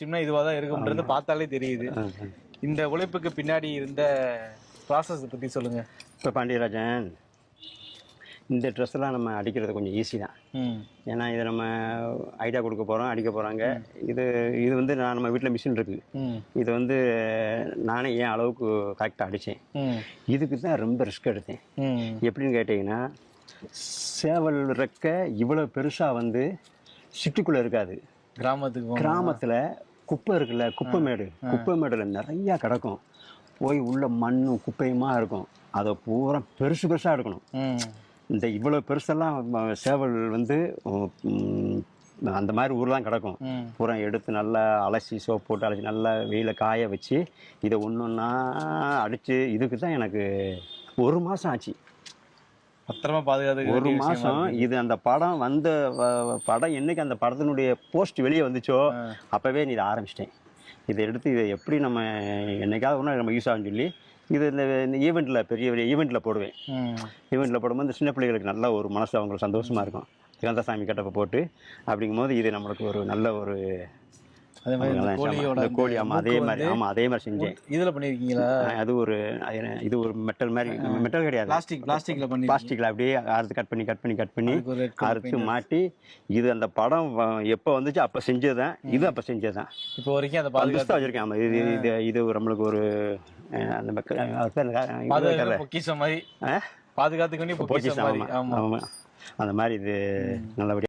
சின்ன இதுவாக தான் இருக்கும்ன்றது பார்த்தாலே தெரியுது. இந்த உழைப்புக்கு பின்னாடி இருந்த ப்ராசஸ் பற்றி சொல்லுங்க. இப்போ பாண்டியராஜன் இந்த ட்ரெஸ் எல்லாம் நம்ம அடிக்கிறது கொஞ்சம் ஈஸி தான். ஏன்னா இதை நம்ம ஐடியா கொடுக்க போகிறோம் அடிக்க போகிறாங்க இது இது வந்து நான் நம்ம வீட்டில் மிஷின் இருக்குது இது வந்து நானே என் அளவுக்கு கரெக்டாக அடித்தேன் இதுக்கு தான் ரொம்ப ரிஸ்க் எடுத்தேன். எப்படின்னு கேட்டிங்கன்னா சேவல் ரெக்கை இவ்வளோ பெருசாக வந்து சிட்டிக்குள்ளே இருக்காது. கிராமத்துக்கு. கிராமத்தில் குப்பை இருக்குல்ல குப்பை மேடு. குப்பை மேடில் நிறையா கிடக்கும். போய் உள்ள மண்ணும் குப்பையுமா இருக்கும். அதை பூரா பெருசு பெருசாக எடுக்கணும். இந்த இவ்வளோ பெருசெல்லாம் சேவல் வந்து அந்த மாதிரி ஊர்லாம் கிடக்கும். பூரா எடுத்து நல்லா அலசி சோப் போட்டு அலசி நல்லா வெயில காய வச்சு இதை ஒன்று ஒன்றா அடித்து இதுக்கு தான் எனக்கு ஒரு மாதம் ஆச்சு. பத்திரமா பாதுகாத்து ஒரு மாதம் இது அந்த படம் வந்த படம் என்னைக்கு அந்த படத்தினுடைய போஸ்ட் வெளியே வந்துச்சோ அப்போவே நீ இதை ஆரம்பிச்சிட்டேன். இதை எடுத்து இதை எப்படி நம்ம என்னைக்காவது ஒன்று நம்ம யூஸ் ஆகும்னு சொல்லி இது இந்த ஈவெண்ட்டில் பெரிய பெரிய ஈவெண்ட்டில் போடுவேன். ஈவெண்ட்டில் போடும்போது இந்த சின்ன பிள்ளைகளுக்கு நல்ல ஒரு மனசு அவங்களுக்கு சந்தோஷமாக இருக்கும். கந்தசாமி கட்டப்பை போட்டு அப்படிங்கும்போது இது நம்மளுக்கு ஒரு நல்ல ஒரு அதே மாதிரி ஆமா, கோழியோட கோழி ஆமாம் அதே மாதிரி ஆமாம் அதே மாதிரி செஞ்சேன். இதுல பண்ணிருக்கீங்களா? அது ஒரு இது ஒரு மெட்டல் மாதிரி மெட்டல் கிடையாது. பிளாஸ்டிக் பிளாஸ்டிக்ல பண்ணி பிளாஸ்டிக்கில் அப்படியே அறுத்து கட் பண்ணி கட் பண்ணி கட் பண்ணி அறுத்து மாட்டி இது அந்த படம் எப்போ வந்துச்சு அப்போ செஞ்சதுதான் இது அப்போ செஞ்சதுதான். இப்போ வரைக்கும் அதை பாதுகாத்து வச்சிருக்கேன் ஆமாம் இது இது இது நம்மளுக்கு ஒரு அந்த மக்க- அது பேர் என்ன? இது பாதுகாத்து தெரியல. பொக்கிஷம் மாதிரி? பாதுகாத்துக்கு ஆமாம் ஆமா ஆமாம் அந்த மாதிரி இது நல்லபடியாக